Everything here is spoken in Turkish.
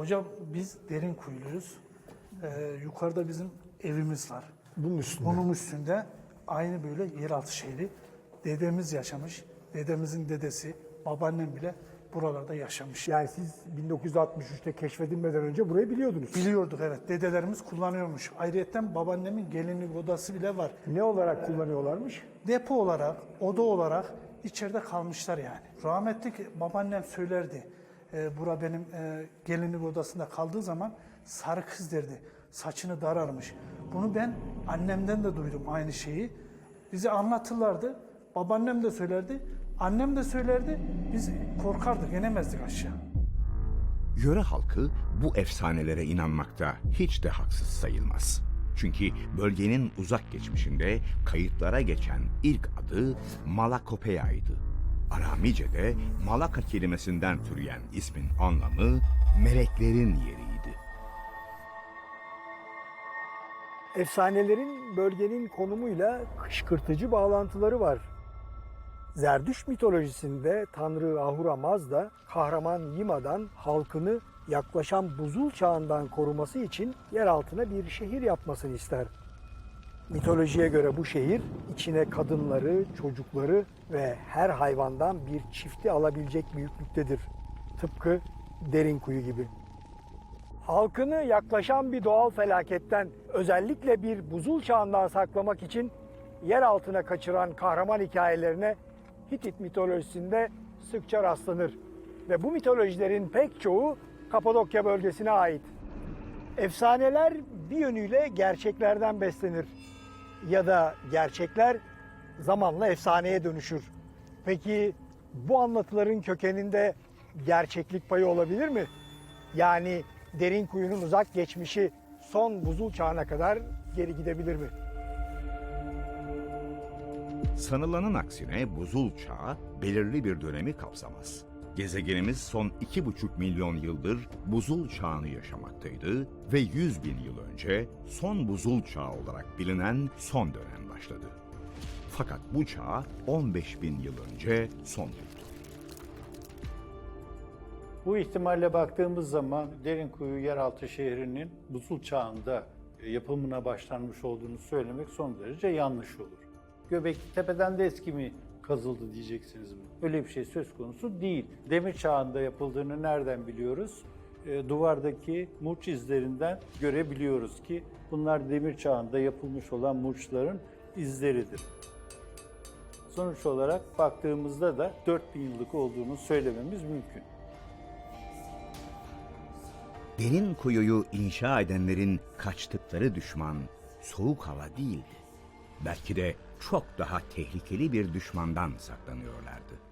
Hocam biz derin kuyuluyuz. Ee, yukarıda bizim evimiz var. Bunun üstünde. Bunun üstünde aynı böyle yeraltı şehri. Dedemiz yaşamış. Dedemizin dedesi, babaannem bile buralarda yaşamış. Yani siz 1963'te keşfedilmeden önce burayı biliyordunuz. Biliyorduk evet. Dedelerimiz kullanıyormuş. Ayrıca babaannemin gelinlik odası bile var. Ne olarak kullanıyorlarmış? Depo olarak, oda olarak içeride kalmışlar yani. Rahmetli babaannem söylerdi. E, bura benim e, gelinlik odasında kaldığı zaman sarı kız derdi. Saçını dararmış. Bunu ben annemden de duydum aynı şeyi. Bize anlatırlardı. Babaannem de söylerdi. Annem de söylerdi. Biz korkardık, inemezdik aşağı. Yöre halkı bu efsanelere inanmakta hiç de haksız sayılmaz. Çünkü bölgenin uzak geçmişinde kayıtlara geçen ilk adı Malakopea'ydı. Aramice'de Malaka kelimesinden türeyen ismin anlamı meleklerin yeriydi. Efsanelerin bölgenin konumuyla kışkırtıcı bağlantıları var. Zerdüş mitolojisinde Tanrı Ahura Mazda kahraman Yima'dan halkını yaklaşan buzul çağından koruması için yer altına bir şehir yapmasını ister. Mitolojiye göre bu şehir içine kadınları, çocukları ve her hayvandan bir çifti alabilecek büyüklüktedir. Tıpkı derin kuyu gibi. Halkını yaklaşan bir doğal felaketten, özellikle bir buzul çağından saklamak için yer altına kaçıran kahraman hikayelerine Hitit mitolojisinde sıkça rastlanır. Ve bu mitolojilerin pek çoğu Kapadokya bölgesine ait. Efsaneler bir yönüyle gerçeklerden beslenir. Ya da gerçekler zamanla efsaneye dönüşür. Peki bu anlatıların kökeninde gerçeklik payı olabilir mi? Yani derin kuyunun uzak geçmişi son buzul çağına kadar geri gidebilir mi? Sanılanın aksine buzul çağı belirli bir dönemi kapsamaz. Gezegenimiz son 2,5 milyon yıldır buzul çağını yaşamaktaydı ve 100 bin yıl önce son buzul çağı olarak bilinen son dönem başladı. Fakat bu çağ 15 bin yıl önce son buldu. Bu ihtimalle baktığımız zaman Derinkuyu yeraltı şehrinin buzul çağında yapımına başlanmış olduğunu söylemek son derece yanlış olur. Göbekli Tepe'den de eski mi kazıldı diyeceksiniz mi? Öyle bir şey söz konusu değil. Demir çağında yapıldığını nereden biliyoruz? E, duvardaki murç izlerinden görebiliyoruz ki bunlar demir çağında yapılmış olan murçların izleridir. Sonuç olarak baktığımızda da 4000 yıllık olduğunu söylememiz mümkün. Derin kuyuyu inşa edenlerin kaçtıkları düşman soğuk hava değildi. Belki de çok daha tehlikeli bir düşmandan saklanıyorlardı.